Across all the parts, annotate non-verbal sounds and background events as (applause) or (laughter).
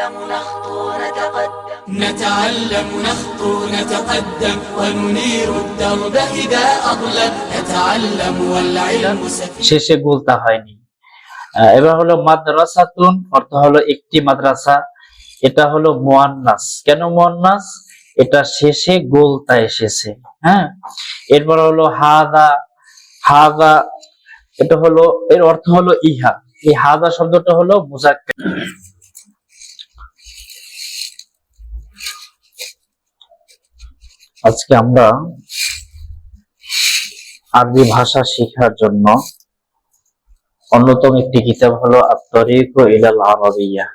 نتعلم نخطو نتقدم نتعلم نخطو نتقدم وننير الدرب إذا أظلم نتعلم والعلم سفينة শেষে বলতে হয়নি আহ, এবার হলো মাদ্রাসাতুন অর্থ হলো একটি মাদ্রাসা এটা হলো মোয়ান্নাস কেন মোয়ান্নাস এটা শেষে গোলতা এসেছে হ্যাঁ এরপর হলো হাদা হাদা এটা হলো এর অর্থ হলো ইহা এই হাদা শব্দটা হলো মুজাক্কার আজকে আমরা আরবি ভাষা শেখার জন্য অন্যতম একটি কিতাব হলো আত্তরিক ইলাল আরবিয়া।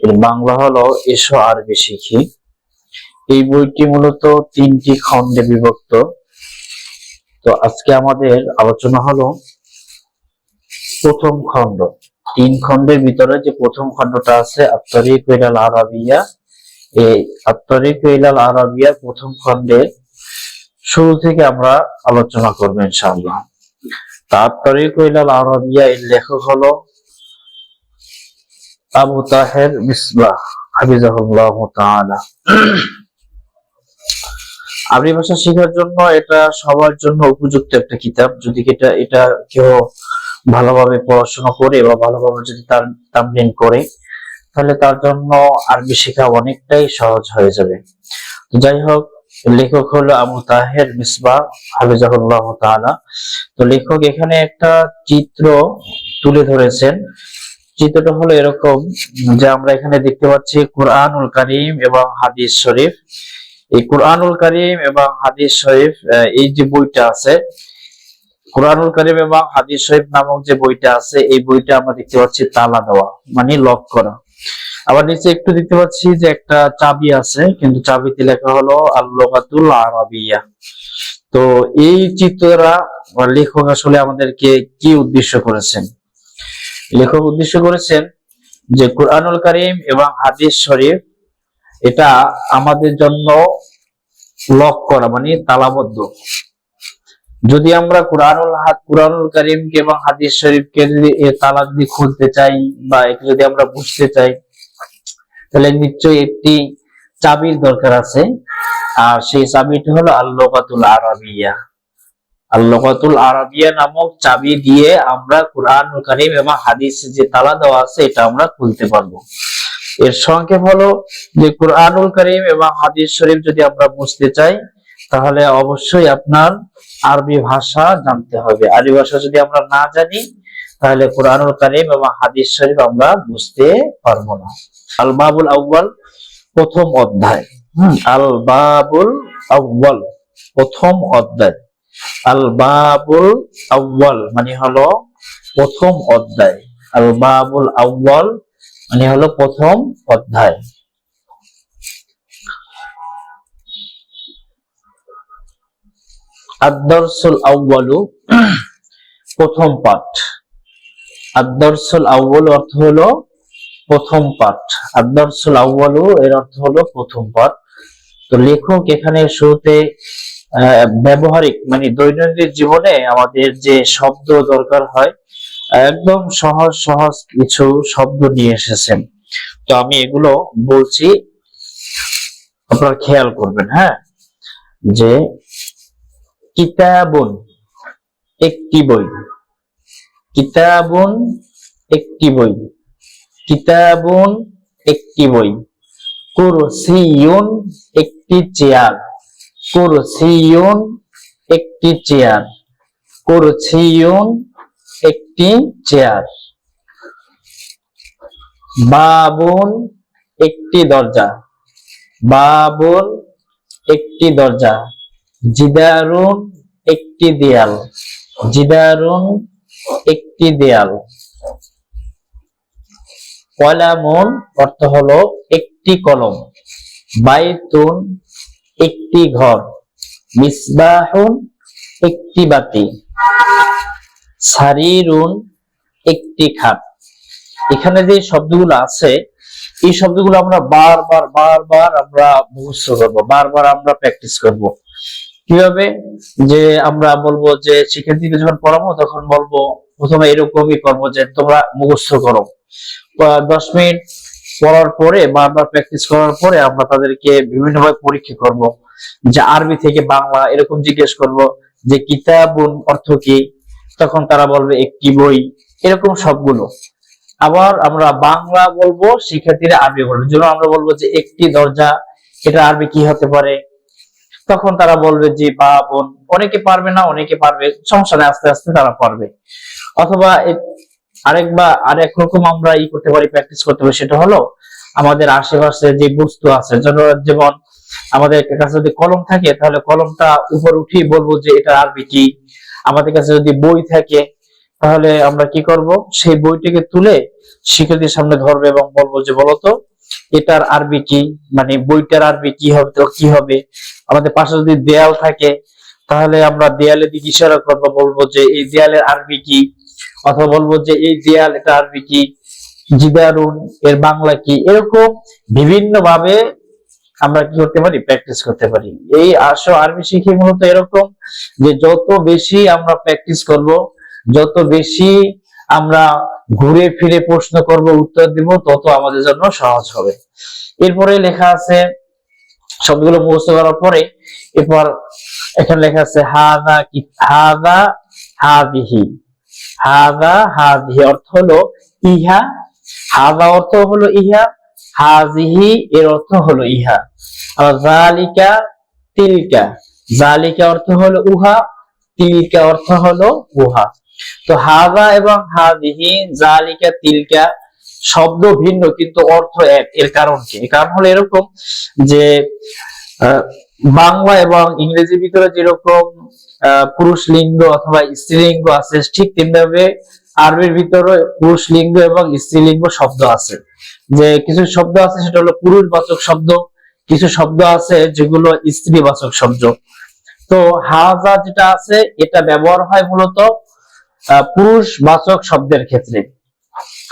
এর বাংলা হলো এসো আরবি শিখি। এই বইটি মূলত তিনটি খণ্ডে বিভক্ত। তো আজকে আমাদের আলোচনা হলো প্রথম খণ্ড। তিন খণ্ডের ভিতরে যে প্রথম খণ্ডটা আছে, আত্তরিক ইলাল আরবিয়া এই আত্তরিক ইলাল আরবিয়া প্রথম খণ্ডের শুরু থেকে আমরা আলোচনা করব ইনশাআল্লাহ। ইলাল আরবিয়া এর লেখক হলো আবু তাহের মিসবাহ, হাফিজাহুল্লাহ তাআলা। আরবি ভাষা শেখার জন্য এটা সবার জন্য উপযুক্ত একটা কিতাব। যদি এটা এটা কেউ ভালোভাবে পড়াশোনা করে বা ভালোভাবে যদি তার তামলিন করে তাহলে তার জন্য আরবি শেখা অনেকটাই সহজ হয়ে যাবে। যাই হোক লেখক হলো আবু তাহের মিসবাহ হাফিজাহুল্লাহ তাআলা। তো লেখক এখানে একটা চিত্র তুলে ধরেছেন। চিত্রটা হলো এরকম যে আমরা এখানে দেখতে পাচ্ছি কোরআনুল কারীম এবং হাদিস শরীফ। এই কোরআনুল কারীম এবং হাদিস শরীফ এই যে বইটা আছে, কোরআনুল কারীম এবং হাদিস শরীফ নামক যে বইটা আছে, এই বইটা আমরা দেখতে পাচ্ছি তালা দেওয়া মানে লক করা। আবার নিচে একটু দেখতে পাচ্ছি যে একটা চাবি আছে, কিন্তু চাবিতে লেখা হলো আল্লাহাতুল আরবিয়া। তো এই চিত্ররা বা লেখক আসলে আমাদেরকে কি উদ্দেশ্য করেছেন? লেখক উদ্দেশ্য করেছেন যে কোরআনুল করিম এবং হাদিস শরীফ এটা আমাদের জন্য লক করা মানে তালাবদ্ধ। যদি আমরা কোরআনুল হাত কোরআনুল করিমকে এবং হাদিস শরীফকে যদি এ তালা যদি খুলতে চাই বা একে যদি আমরা বুঝতে চাই তাহলে নিশ্চয়ই একটি চাবির দরকার আছে। আর সেই চাবিটি হলো আল্লোকাতুল আরবিয়া। আল্লোকাতুল আরবিয়া নামক চাবি দিয়ে আমরা কোরআন কারিম এবং হাদিস যে তালা দেওয়া আছে, এটা আমরা খুলতে পারব। এর সংক্ষেপ হলো যে কোরআনুল করিম এবং হাদিস শরীফ যদি আমরা বুঝতে চাই, তাহলে অবশ্যই আপনার আরবি ভাষা জানতে হবে। আরবি ভাষা যদি আমরা না জানি তাহলে কোরআনুল করিম এবং হাদিস শরীফ আমরা বুঝতে পারব না। আল বাবুল আউ্বাল প্রথম অধ্যায়। আল বাবুল আউ্বাল প্রথম অধ্যায়। আল বাবুল আউ্বাল মানে হলো প্রথম অধ্যায়। আল বাবুল আউ্বাল মানে হলো প্রথম অধ্যায়। আদর্সুল আউ্বালু প্রথম পাঠ। আদর্সুল আউ্বাল অর্থ হলো প্রথম পাঠ। আদর্সুল আউ্বালু এর অর্থ হলো প্রথম পাঠ। তো লেখক এখানে শুরুতে ব্যবহারিক মানে দৈনন্দিন জীবনে আমাদের যে শব্দ দরকার হয়, একদম সহজ সহজ কিছু শব্দ নিয়ে এসেছেন। তো আমি এগুলো বলছি, আপনারা খেয়াল করবেন হ্যাঁ? যে কিতাবুন, একটি বই। কিতাবুন একটি বই। কিতাবুন একটি বই। কুরসিয়ুন একটি চেয়ার। কুরসিয়ুন একটি চেয়ার। কুরসিয়ুন একটি চেয়ার। বাবুন একটি দরজা। বাবুন একটি দরজা। জিদারুন একটি দেয়াল। জিদারুন একটি দেয়াল। কলামুন অর্থ হলো একটি কলম। বাইতুন একটি ঘর। মিসবাহুন একটি বাতি। সারিরুন একটি খাট। এখানে যে শব্দগুলো আছে, এই শব্দগুলো আমরা বারবার বারবার আমরা মুখস্থ করব, বারবার আমরা প্র্যাকটিস করব। কীভাবে? যে আমরা বলব যে শিক্ষার্থীকে যখন পড়াবো, তখন বলব প্রথমে এরকমই করব যে তোমরা মুখস্থ করো। দশ মিনিট পড়ার পরে বারবার প্র্যাকটিস করার পরে আমরা তাদেরকে বিভিন্নভাবে পরীক্ষা করব। যে আরবি থেকে বাংলা এরকম জিজ্ঞেস করব যে কিতাবুন অর্থ কি? তখন তারা বলবে একটি বই। এরকম সবগুলো। আবার আমরা বাংলা বলব, শিক্ষার্থীরা আরবি বলবে। যেমন আমরা বলব যে একটি দরজা, এটা আরবি কি হতে পারে? তখন তারা বলবে যে বা, বোন। অনেকে পারবে না, অনেকে পারবে, সমস্যা নেই, আস্তে আস্তে তারা পারবে। অথবা আরেক বা আরেক রকম আমরা ই করতে পারি প্র্যাকটিস করতে পারি, সেটা হলো আমাদের আশেপাশে যে বস্তু আছে যেমন- আমাদের কাছে যদি কলম থাকে, তাহলে কলমটা উপর উঠিয়ে বলব যে এটা আরবি কি। আমাদের কাছে যদি বই থাকে, তাহলে আমরা কি করব? সেই বইটিকে তুলে শিক্ষার্থীর সামনে ধরবে এবং বলব যে বলতো এটার আরবি কি? মানে বইটার আরবি কি হবে কি হবে? আমাদের পাশে যদি দেয়াল থাকে, তাহলে আমরা দেয়ালের দিকে ইশারা করব, বলব যে এই দেয়ালের আরবি কি? অথবা বলব যে এই দেয়াল এটা আরবি কি? জিদারুন এর বাংলা কি? এরকম বিভিন্ন ভাবে আমরা কি করতে পারি? প্র্যাকটিস করতে পারি। এই আসো আরবি শিখে মূলত এরকম যে যত বেশি আমরা প্র্যাকটিস করব, যত বেশি আমরা ঘুরে ফিরে প্রশ্ন করব, উত্তর দিব, তত আমাদের জন্য সহজ হবে। এরপরে লেখা আছে, শব্দগুলো মুখস্থ করার পরে, এরপর এখানে লেখা আছে, হাদা কি, হাদা, হাদিহি। হাদা, হাদিহি অর্থ হলো ইহা। হাদা অর্থ হলো ইহা হাজিহি এর অর্থ হলো ইহা। আবার জালিকা, তিলকা। জালিকা অর্থ হলো উহা, তিলকা অর্থ হলো উহা। তো হাদা এবং হাদিহি জালিকা তিলকা শব্দ ভিন্ন, কিন্তু অর্থ এক। এর কারণ কি? কারণ হলো এরকম যে বাংলা এবং ইংরেজির ভিতরে যেরকম পুরুষ লিঙ্গ অথবা স্ত্রীলিঙ্গ আছে, ঠিক তেমনিভাবে আরবির ভিতরে পুরুষ লিঙ্গ এবং স্ত্রীলিঙ্গ শব্দ আছে। যে কিছু শব্দ আছে, সেটা হলো পুরুষ বাচক শব্দ। কিছু শব্দ আছে, যেগুলো স্ত্রী বাচক শব্দ। তো হাজা যেটা আছে, এটা ব্যবহার হয় মূলত পুরুষ বাচক শব্দের ক্ষেত্রে।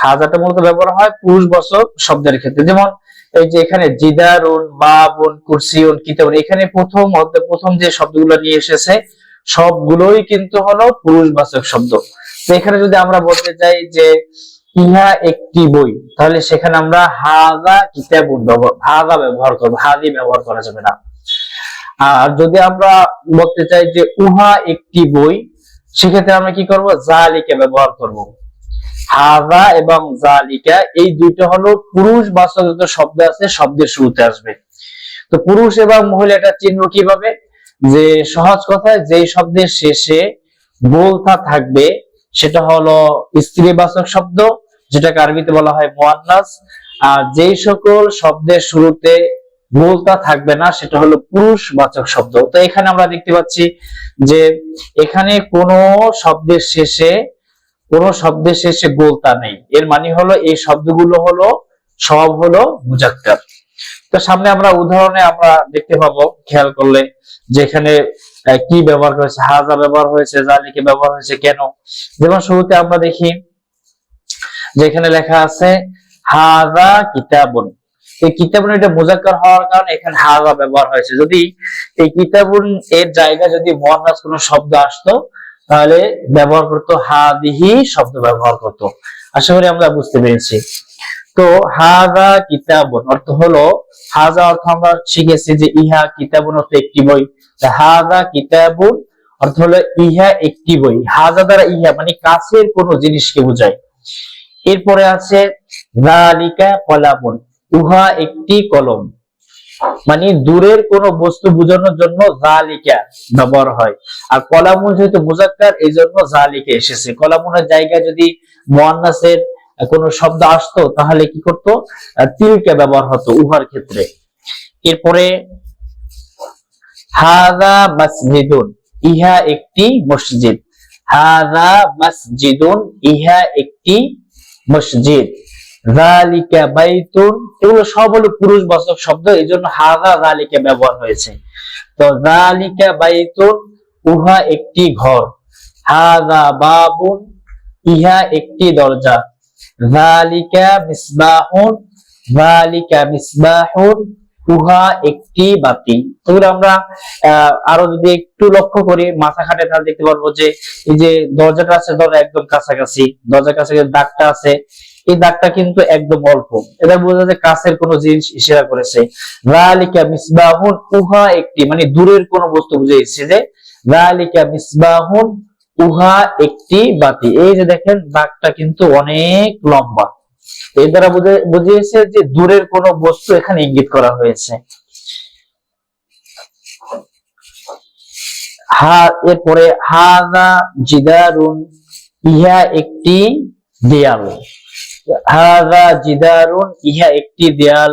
হাজাটা মূলত ব্যবহার হয় পুরুষ বাচক শব্দের ক্ষেত্রে। যেমন এই যে এখানে জিদারুন বাবুন কুরসিউন, কিতাবুন, এখানে প্রথম প্রথম যে শব্দগুলো নিয়ে এসেছে, সবগুলোই কিন্তু হলো পুরুষ বাচক শব্দ। তো এখানে যদি আমরা বলতে চাই যে ইহা একটি বই, তাহলে সেখানে আমরা হাজা কিতাবুন হাজা ব্যবহার করব, হাদি ব্যবহার করা যাবে না। আর যদি আমরা বলতে চাই যে উহা একটি বই সেক্ষেত্রে আমরা কি করব? জালিকে ব্যবহার করব। হাজা এবং জালিকা, এই দুইটা হলো পুরুষ বাচক যত শব্দ আছে, শব্দের শুরুতে আসবে। তো পুরুষ এবং মহিলা এটা চিহ্ন কীভাবে? যে সহজ কথায় যেই শব্দের শেষে বলতা থাকবে, সেটা হলো স্ত্রীবাচক শব্দ, যেটাকে আরবিতে বলা হয় মোয়ান্নাস। আর যেই সকল শব্দের শুরুতে বলতা থাকবে না, সেটা হলো পুরুষ বাচক শব্দ। তো এখানে আমরা দেখতে পাচ্ছি যে এখানে কোনো শব্দের শেষে, কোন শব্দের শেষে গোলতা নেই। এর মানে হলো এই শব্দগুলো হলো, সব হলো মুজাক্কার। তো সামনে আমরা উদাহরণে আমরা দেখতে পাবো, খেয়াল করলে যেখানে কি ব্যবহার করেছে হাজা ব্যবহার হয়েছে, জালিকে ব্যবহার হয়েছে, কেন? যেমন শুরুতে আমরা দেখি যেখানে লেখা আছে হাজা কিতাবুন। এই কিতাবুন এটা মুজাক্কার হওয়ার কারণে এখানে হাজা ব্যবহার হয়েছে। যদি এই কিতাবুন এর জায়গায় যদি কোনো শব্দ আসতো, তাহলে ব্যবহার করতো হাদিহি শব্দ ব্যবহার করতো। আশা করি আমরা বুঝতে পেরেছি। তো অর্থ হলো হাজা অর্থ আমরা শিখেছি যে ইহা কিতাবুন অর্থ একটি বই। হাজা কিতাবুন অর্থ হলো ইহা একটি বই। হাজা দ্বারা ইহা মানে কাছের কোনো জিনিসকে বোঝায়। এরপরে আছে উহা একটি কলম। মানে দূরের কোন বস্তু বোঝানোর জন্য জালিকা ব্যবহার হয়। আর কলামুন যেহেতু মুজাক্কার এই জন্য জালিকা এসেছে। কলামুনের জায়গায় যদি মোয়ান্নাসের কোন শব্দ আসতো, তাহলে কি করতো? তিলকা ব্যবহার হতো উহার ক্ষেত্রে। এরপরে হাদা মসজিদুন, ইহা একটি মসজিদ। হাদা মসজিদুন, ইহা একটি মসজিদ। জালিকা বাইতুন এগুলো সব হলো পুরুষ বাচক শব্দ এই জন্য হাদা জালিকা ব্যবহার হয়েছে। তো জালিকা বাইতুন উহা একটি ঘর। হাদা বাবুন, ইহা একটি দরজা। জালিকা মিসবাহুন জালিকা মিসবাহুন উহা একটি বাতি। এগুলো আমরা আরও যদি একটু লক্ষ্য করি, মাথা খাটে তাহলে দেখতে পারব যে, এই যে দরজাটা আছে, দরজা একদম কাছাকাছি। দরজার কাছে দাগটা আছে এই দাগটা কিন্তু একদম অল্প। এটা বোঝা যায় কাছের কোনো জিনিস ইশারা করেছে। রালিকা মিসবাহুন উহা একটি মানে দূরের কোনো বস্তু বুঝাইছে যে রালিকা মিসবাহুন উহা একটি বাতি। এই যে দেখেন, দাগটা কিন্তু অনেক লম্বা। এর দ্বারা বুঝে- বুঝিয়েছে যে দূরের কোনো বস্তু এখানে ইঙ্গিত করা হয়েছে। হা, এরপরে হাদা জিদারুন, ইহা একটি দেয়াল। জিদারুন, ইহা একটি দেয়াল।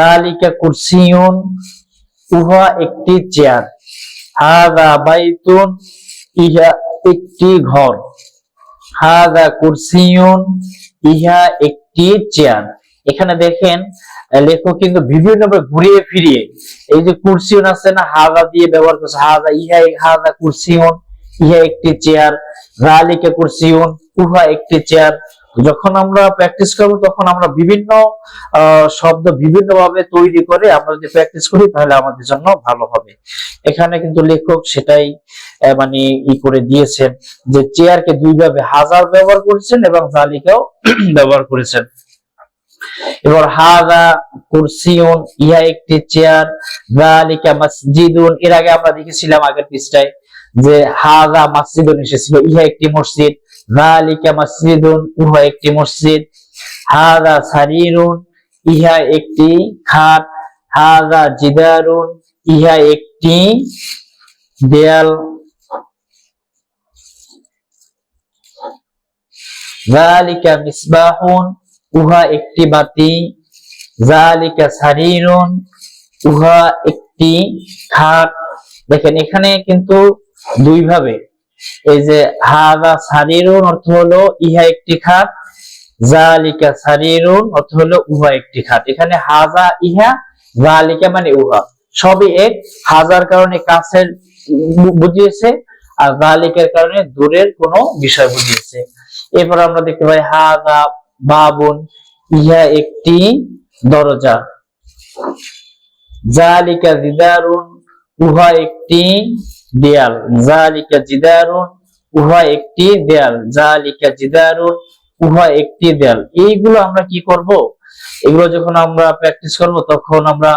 রালিকা কুরসিউন, উহা একটি চেয়ার। বাইতুন, ইহা একটি ঘর। কুরসিউন, ইহা একটি চেয়ার। এখানে দেখেন, লেখক কিন্তু বিভিন্ন ঘুরিয়ে ফিরিয়ে, এই যে কুরসিউন আছে না, হাদা দিয়ে ব্যবহার করছে, হাদা ইহা, হাদা কুরসিউন, ইহা একটি চেয়ার। রালিকা কুরসিউন, উহা একটি চেয়ার। যখন আমরা প্র্যাকটিস করব, তখন আমরা বিভিন্ন শব্দ বিভিন্ন ভাবে তৈরি করে আমরা যদি প্র্যাকটিস করি, তাহলে আমাদের জন্য ভালো হবে। এখানে কিন্তু লেখক সেটাই মানে ই করে দিয়েছেন যে চেয়ারকে দুই ভাবে হাজার ব্যবহার করেছেন এবং জালিকাও (clears throat) ব্যবহার করেছেন। এবার হাদা কুরসিউন, ইহা একটি চেয়ার জালিকা মসজিদুন। এর আগে আমরা দেখেছিলাম আগের পৃষ্ঠায় যে হাদা মসজিদুন এসেছিল, ইহা একটি মসজিদ। জালিকা মসজিদুন উহা একটি মসজিদ। হাদা সারিরুন, ইহা একটি খাট। হাদা জিদারুন, ইহা একটি দেয়াল। জালিকা মিসবাহুন উহা একটি বাতি। জালিকা সারিরুন, উহা একটি খাট। দেখেন, এখানে কিন্তু দুই ভাবে এই যে হাদা সারিরুন অর্থ হলো, ইহা একটি খাট জালিকা সারিরুন অর্থ হলো, উহা একটি খাট এখানে হাজা, ইহা, জালিকা মানে উহা। সবই এক। হাজার কারণে কাছের বুঝিয়েছে, আর জালিকের কারণে দূরের কোনো বিষয় বুঝিয়েছে। এরপর আমরা দেখতে পাই হাদা বাবুন, ইহা একটি দরজা। জালিকা জিদারুন, উহা একটি দেয়াল। জালিকা জিদারুন, উহা একটি দেয়াল। জালিকা জিদারুন, উহা একটি দেয়াল। এইগুলো আমরা কি করব? এগুলো যখন আমরা প্র্যাকটিস করব, তখন আমরা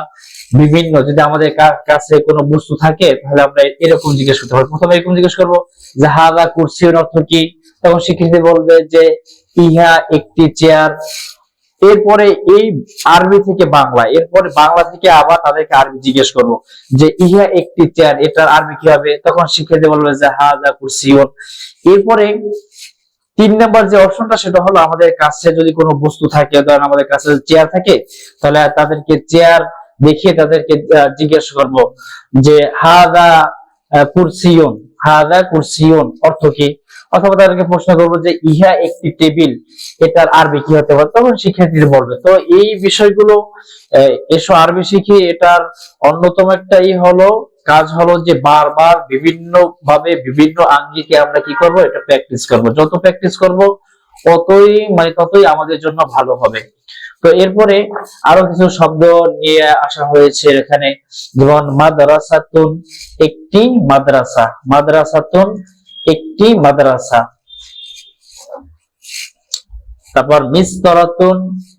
বিভিন্ন, যদি আমাদের কাছে কোনো বস্তু থাকে, তাহলে আমরা এরকম জিজ্ঞেস করতে পারব। প্রথমে এরকম জিজ্ঞেস করব যে, হাদা কুরসির অর্থ কি? তখন শিক্ষার্থী বলবে যে, ইহা একটি চেয়ার এরপরে এই আরবি থেকে বাংলা, এরপরে বাংলা থেকে আবার তাদেরকে আরবি জিজ্ঞেস করব যে, ইহা একটি চেয়ার এটার আরবি কি হবে? তখন শিক্ষার্থী বলবে যে, হাজা কুরসিউন। এরপরে তিন নাম্বার যে অপশনটা, সেটা হলো আমাদের কাছে যদি কোনো বস্তু থাকে, ধরেন আমাদের কাছে চেয়ার থাকে, তাহলে তাদেরকে চেয়ার দেখিয়ে তাদেরকে জিজ্ঞেস করব যে হাদা কুরসিউন হাদা কুরসিউন অর্থ কি? অথবা তাদেরকে প্রশ্ন করব যে, ইহা একটি টেবিল, এটার আরবি কি হতে পারে? তখন শিক্ষার্থীরা বলবে। তো এই বিষয়গুলো এসো আরবি শিখি, এটার অন্যতম একটা ই হলো, কাজ হলো যে বারবার বিভিন্ন ভাবে বিভিন্ন আঙ্গিকে আমরা কি করব? এটা প্র্যাকটিস করব। যত প্র্যাকটিস করব, ততই মানে ততই আমাদের জন্য ভালো হবে। তো এরপরে আরও কিছু শব্দ নিয়ে আসা হয়েছে এখানে। যেমন, মাদ্রাসাতুন, একটি মাদ্রাসা। মাদ্রাসাতুন একটি মাদ্রাসা। তারপর মিস্তরাতুন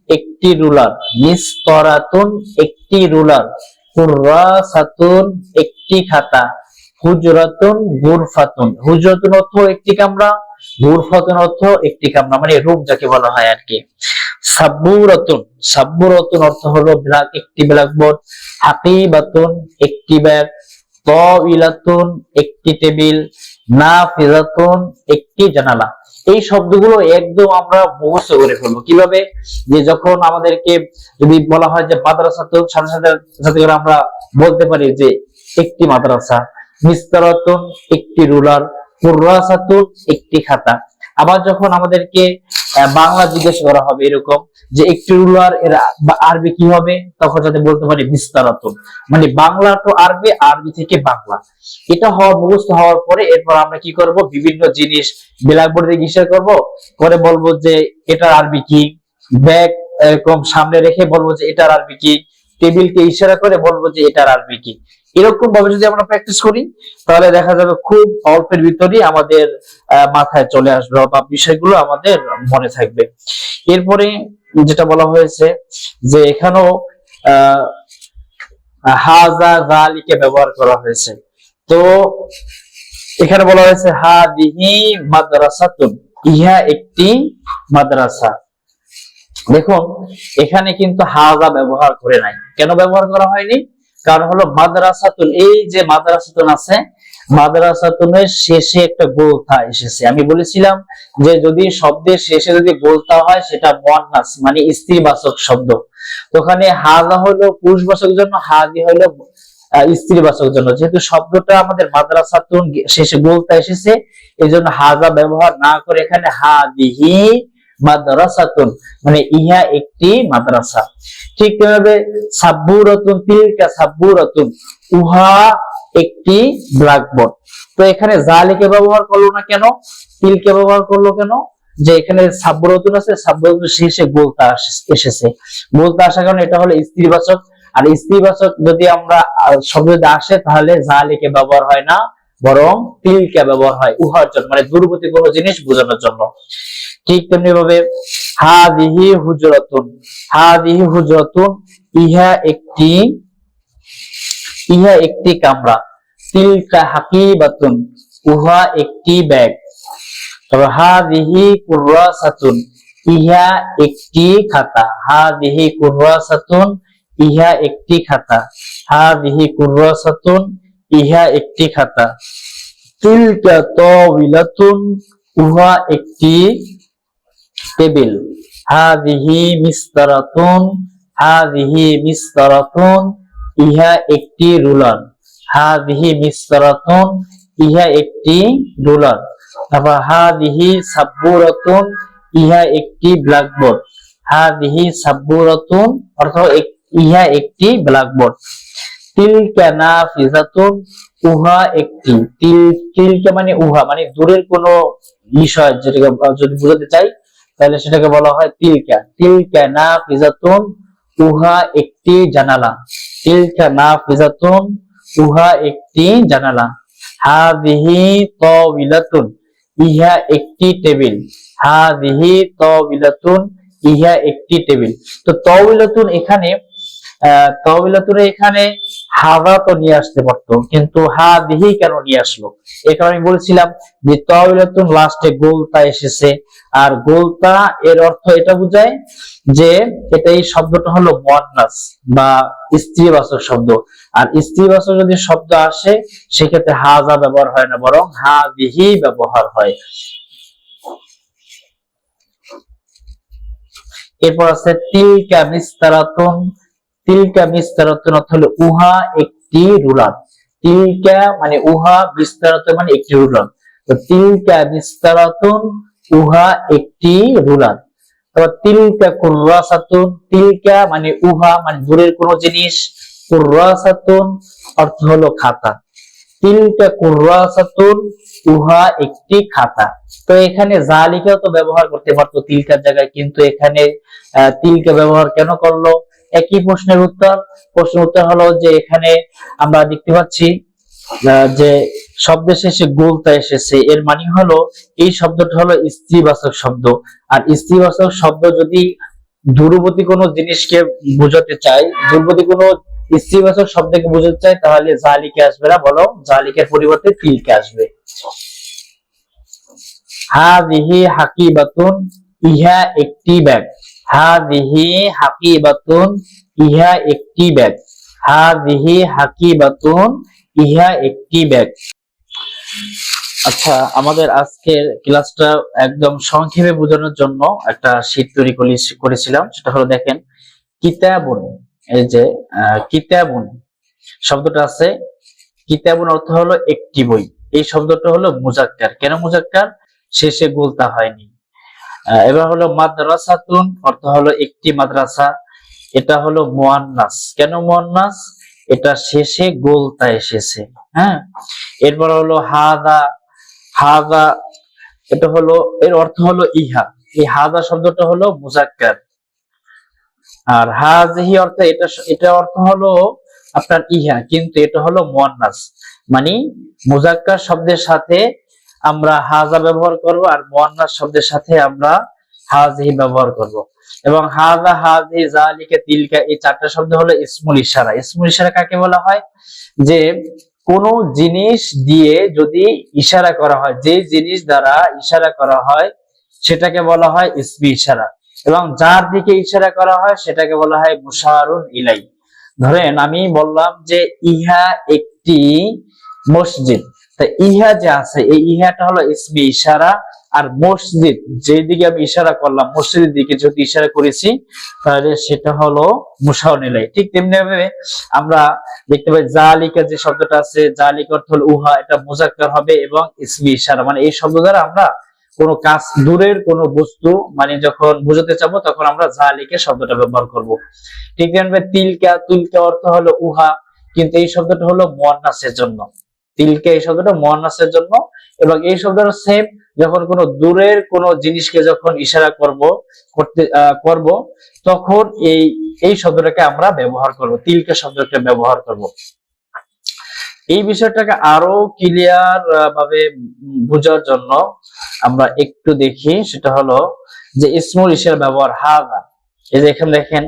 একটি রুলার। মিস্তরাতুন একটি রুলার। কুররাসাতুন একটি খাতা। হুজরাতুন গুরফাতুন। হুজরাতুন অর্থ একটি কামরা, গুরফাতুন অর্থ একটি কামরা মানে রুম যাকে বলা হয় আর কি। সাব্বুরাতুন। সাব্বুরাতুন অর্থ হলো ব্ল্যাক, একটি ব্ল্যাকবোর্ড। হাকিবাতুন একটি ব্যাগ। তাবিলাতুন একটি টেবিল না নাফিজাতুন একটি জানালা। এই শব্দগুলো একদম আমরা মুখস্থ করে ফেলব। কীভাবে? যে যখন আমাদেরকে যদি বলা হয় যে মাদ্রাসা তো সাথে সাথে সাথে করে আমরা বলতে পারি যে একটি মাদ্রাসা মিস্তারাতুন একটি রুলার, কুর্রাসাতুন, একটি খাতা। আবার যখন আমাদেরকে বাংলা জিজ্ঞেস করা হবে এরকম যে একটি রুলার এর আরবি কি হবে? তখন যাতে বলতে পারি বিস্তারাতুন মানে বাংলা তো আরবি আরবি থেকে বাংলা। এটা হওয়া মুখস্থ হওয়ার পরে এরপর আমরা কি করব? বিভিন্ন জিনিস ব্ল্যাকবোর্ডে ইশারা করব। পরে বলব যে এটার আরবি কি? ব্যাগ এরকম সামনে রেখে বলব যে এটার আরবি কি? টেবিলকে ইশারা করে বলব যে এটার আরবি কি? এরকম ভাবে যদি আমরা প্র্যাকটিস করি, তাহলে দেখা যাবে খুব অল্পের ভিতরেই আমাদের মাথায় চলে আসবে বা বিষয়গুলো আমাদের মনে থাকবে। এরপরে যেটা বলা হয়েছে যে এখানেও হাজা জালিকে ব্যবহার করা হয়েছে। তো এখানে বলা হয়েছে হা দিহি মাদ্রাসা মাদ্রাসাতুন। ইহা একটি মাদ্রাসা। দেখুন, এখানে কিন্তু হাজা ব্যবহার করে নাই। কেন ব্যবহার করা হয়নি? কারণ হলো মাদ্রাসাতুন, এই যে মাদ্রাসাতুন আছে, মাদ্রাসাতুনের শেষে একটা গোলতা এসেছে। আমি বলেছিলাম যে যদি শব্দের শেষে যদি গোলতা হয়, সেটা মন্নাস মানে স্ত্রীবাচক শব্দ। তো ওখানে হাজা হলো পুরুষবাচক জন্য হাজি হলো স্ত্রীবাচক জন্য। যেহেতু শব্দটা আমাদের মাদ্রাসাতুন শেষে গোলতা এসেছে এই জন্য হাজা ব্যবহার না করে এখানে হাদিহি মাদ্রাসাতুন মানে ইহা একটি মাদ্রাসা। ঠিক তেমনি সাব্বুরাতুন, তিলকা সাব্বুরাতুন, উহা একটি ব্ল্যাকবোর্ড তো এখানে জালিকে ব্যবহার করল না কেন? তিলকে ব্যবহার করল কেন? যে এখানে আছে শেষে গোলতা এসেছে। গোলতা আসার কারণে এটা হলো স্ত্রীবাচক। আর স্ত্রীবাচক যদি আমরা শব্দ আসে তাহলে জালিকে ব্যবহার হয় না। বরং তিলকে ব্যবহার হয় উহার জন্য মানে দূরবর্তী কোনো জিনিস বোঝানোর জন্য। ঠিক তেমনি ভাবে হাদিহি হুজরাতুন হাদিহি হুজরাতুন, ইহা একটি ইহা একটি কামরা। তিলকা হাকিবাতুন, উহা একটি ব্যাগ। তবে হাদিহি কুররাসাতুন, ইহা একটি খাতা। হাদিহি কুররাসাতুন, ইহা একটি খাতা। হাদিহি কুররাসাতুন ইহা একটি খাতা। তিলকা তাওবিলাতুন, উহা একটি টেবিল। হাদিহি মিস্তারাতুন হাদিহি মিস্তারাতুন, ইহা একটি রুলার। হাদিহি মিস্তারাতুন, ইহা একটি রুলার। তারপর হাদিহি সাব্বুরাতুন, ইহা একটি ব্ল্যাকবোর্ড। হাদিহি সাব্বুরাতুন অর্থাৎ ইহা একটি ব্ল্যাকবোর্ড। তিলকা নাফিজাতুন, উহা একটি। তিল, তিলকা মানে উহা মানে দূরের কোনো বিষয় যেটাকে, যদি বোঝাতে চাই, তাহলে সেটাকে বলা হয় তিলকা। তিলকা নাফিজাতুন, উহা একটি জানালা। তিলকা নাফিজাতুন, উহা একটি জানালা। হাদিহি তাবিলাতুন ইহা একটি টেবিল। হাদিহি তাবিলাতুন ইহা একটি টেবিল। তো তাবিলাতুন এখানে আহ, তাবিলাতুন এখানে হাওয়া তো নিয়ে আসতে পারতো কিন্তু হাদিহি কেন নিয়ে আসলো? এই কারণে আমি বলছিলাম যে তাবিলাতুন লাস্টে গোলতা এসেছে আর গোলতা এর অর্থ এটা বোঝায় যে এটা এই শব্দটা হলো বা শব্দ। আর স্ত্রীবাচক যদি শব্দ আসে সেক্ষেত্রে হাজা ব্যবহার হয় না বরং হাদিহি ব্যবহার হয়। এরপর আছে তিলকা মিস্তারাতুন তিলকা মিস্তারাতুন অর্থ হলো উহা একটি রুলার তিলকা মানে উহা বিস্তারাতুন মানে একটি রুলার তো তিলকা বিস্তারাতুন উহা একটি রুলার তারপর তিলকা কুররাসাতুন, তিলকা মানে উহা মানে দূরের কোন জিনিস। কুররাসাতুন অর্থ হলো খাতা। তিলকা কুররাসাতুন, উহা একটি খাতা। তো এখানে জালিকাও তো ব্যবহার করতে পারতো তিলকার জায়গায়, কিন্তু এখানে তিলকা ব্যবহার কেন করল? একই প্রশ্নের উত্তর। প্রশ্নের উত্তর হলো যে এখানে আমরা দেখতে পাচ্ছি যে শব্দের শেষে গোলতা এসেছে। এর মানে হলো এই শব্দটা হলো স্ত্রীবাচক শব্দ। আর স্ত্রীবাচক শব্দ যদি দূরবর্তী কোনো জিনিসকে বোঝাতে চাই দূরবর্তী কোনো স্ত্রীবাচক শব্দকে বোঝাতে চাই তাহলে জালিকে আসবে না বলো জালিকের পরিবর্তে তিলকে আসবে। হাদিহি হাকিবাতুন, ইহা একটি ব্যাগ। হাদিহি হাকিবাতুন, ইহা একটি ব্যাগ হাদিহি হাকিবাতুন, ইহা একটি ব্যাগ আচ্ছা আমাদের আজকের ক্লাসটা একদম সংক্ষেপে বোঝানোর জন্য একটা শীট তৈরি করেছিলাম, সেটা হলো দেখেন, কিতাবুন। এই যে কিতাবুন। শব্দটা আছে, কিতাবুন অর্থ হলো একটি বই। এই শব্দটা হলো মুজাক্কার। কেন মুজাক্কার? শেষে গোলতা হয়নি। এবার হলো মাদ্রাসাতুন, অর্থ হলো একটি মাদ্রাসা। এটা হলো মুয়ান্নাস। কেন মুয়ান্নাস? এটা শেষে গোলতা এসেছে হ্যাঁ? এরপর হলো হাদা হাদা, এটা হলো, এর অর্থ হলো ইহা। এই হাদা শব্দটা হলো মুজাক্কার। আর হাজিহি অর্থ এটা এটা অর্থ হলো আপনার ইহা, কিন্তু এটা হলো মোয়ান্নাস। মানে মুজাক্কার শব্দের সাথে আমরা হাজা ব্যবহার করব আর মোয়ান্নাস শব্দের সাথে আমরা হাজিহি ব্যবহার করব। এবং হাজা হাজি জালিকা তিলকা এই চারটা শব্দ হলো ইসমুল ইশারা। ইসমুল ইশারা কাকে বলা হয়? যে কোন জিনিস দিয়ে যদি ইশারা করা হয়, যে জিনিস দ্বারা ইশারা করা হয়, সেটাকে বলা হয় ইসমি ইশারা। এবং যার দিকে ইশারা করা হয়, সেটাকে বলা হয় মুশারুন ইলাই। ধরেন আমি বললাম যে ইহা একটি মসজিদ। তা ইহা যে আছে, এই ইহাটা হলো ইসমি ইশারা আর মসজিদ। যেদিকে আমি ইশারা করলাম, মসজিদের দিকে যদি ইশারা করেছি, তাহলে সেটা হলো মুশারুন ইলাই ঠিক তেমনি ভাবে আমরা দেখতে পাই জালিকা যে শব্দটা আছে, জালিক অর্থ হলো উহা, এটা মুজাক্কার হবে এবং ইসমি ইশারা। মানে এই শব্দ দ্বারা আমরা কোন কাজ দূরের কোন বস্তু মানে যখন বোঝাতে চাবো, তখন আমরা জালিকে শব্দটা ব্যবহার করব। ঠিক তেমনি তিলকা, তুলকা অর্থ হলো উহা, কিন্তু এই শব্দটা হলো মোয়ান্নাসের জন্য। তিলকা এই শব্দটা মোয়ান্নাসের জন্য, এবং এই শব্দটা সেম যখন কোন দূরের কোন জিনিসকে যখন ইশারা করব, করতে করব, তখন এই এই শব্দটাকে আমরা ব্যবহার করব, তিলকা শব্দটা ব্যবহার করব। এই বিষয়টাকে আরও ক্লিয়ার ভাবে বোঝার জন্য আমরা একটু দেখি, সেটা হলো যে ইসমুল ইসের ব্যবহার হাগা এই যে এখানে দেখেন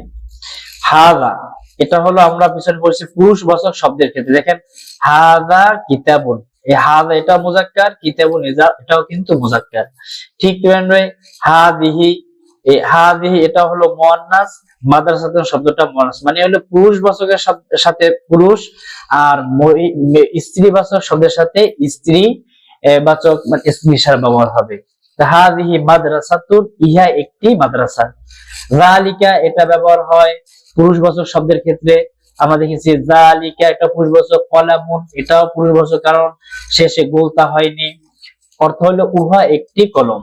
হাগা এটা হলো আমরা পিছনে বলছি পুরুষ বাচক শব্দের ক্ষেত্রে। দেখেন, হাদা কিতাবুন। এই হাদা এটা মুজাক্কার, কিতাবুন এটাও কিন্তু মুজাক্কার। ঠিক তেমনি হাদিহি, এই হাদিহি এটা হলো মুয়ান্নাস মাদ্রাসাতুন শব্দটা মুয়ান্নাস। মানে হলো পুরুষ বাচকের সাথে পুরুষ আর স্ত্রী বাচক শব্দের সাথে স্ত্রী বাচক মানে ইশারা ব্যবহার হবে। হাদিহি মাদ্রাসাতুন, ইহা একটি মাদ্রাসা। জালিকা এটা ব্যবহার হয় পুরুষবাচক শব্দের ক্ষেত্রে আমরা দেখেছি, জালিকা এটা পুরুষবাচক, কলামুন। এটাও পুরুষবাচক, কারণ শেষে গোলতা হয়নি। অর্থ হলো উহা একটি কলম।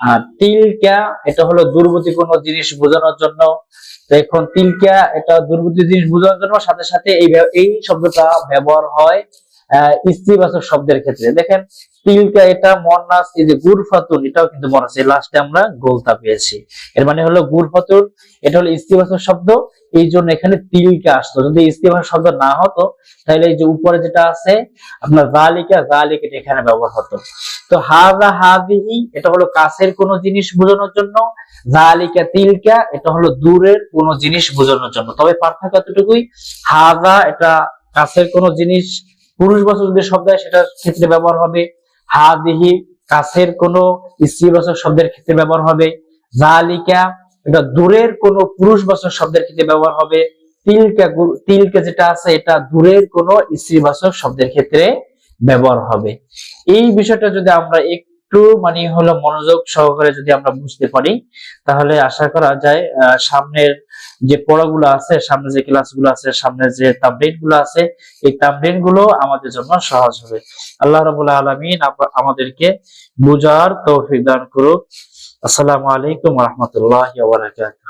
আর তিলকা, এটা হলো দুর্গতি কোনো জিনিস বোঝানোর জন্য। এখন তিলকা, এটা দুর্গতি জিনিস বোঝানোর জন্য সাথে সাথে এই এই শব্দটা ব্যবহার হয়। স্ত্রীবাচক শব্দের ক্ষেত্রে। দেখেন, তিলকা এটা, মন্নাস, এই যে গুরফাতুন এটাও কিন্তু লাস্টে আমরা গোলতা পেয়েছি। এর মানে হলো গুরফাতুন এটা হলো স্ত্রীবাচক শব্দ। এই জন্য এখানে তিলকা আসতো। যদি স্ত্রীবাচক শব্দ না হতো, তাহলে এই যে উপরে যেটা আছে, আপনার এখানে ব্যবহার হতো। তো হাজা হাজিহি, এটা হলো কাছের কোনো জিনিস বোঝানোর জন্য, জালিকা, তিলকা, এটা হলো দূরের কোনো জিনিস বোঝানোর জন্য। তবে পার্থক্য এতটুকুই, হাজা এটা কাছের কোনো জিনিস পুরুষবাচক যদি শব্দ সেটার ক্ষেত্রে ব্যবহার হবে। হাদিহি কাছের কোন স্ত্রীবাচক শব্দের ক্ষেত্রে ব্যবহার হবে। জালিকা, এটা দূরের কোন পুরুষবাচক শব্দের ক্ষেত্রে ব্যবহার হবে। তিলকা তিলকা যেটা আছে, এটা দূরের কোন স্ত্রীবাচক শব্দের ক্ষেত্রে ব্যবহার হবে। এই বিষয়টা যদি আমরা একটু মানে হলো মনোযোগ সহকারে যদি আমরা বুঝতে পারি, তাহলে আশা করা যায় সামনের যে পড়াগুলো আছে, সামনে যে ক্লাসগুলো আছে, সামনে যে তাবলিনগুলো আছে, এই তাবলিনগুলো আমাদের জন্য সহজ হবে। আল্লাহ রবুল্লাহ আলমিন আমাদেরকে বুঝার তৌফিক দান করুক। আসসালামু আলাইকুম রহমতুল্লাহ বারাকাত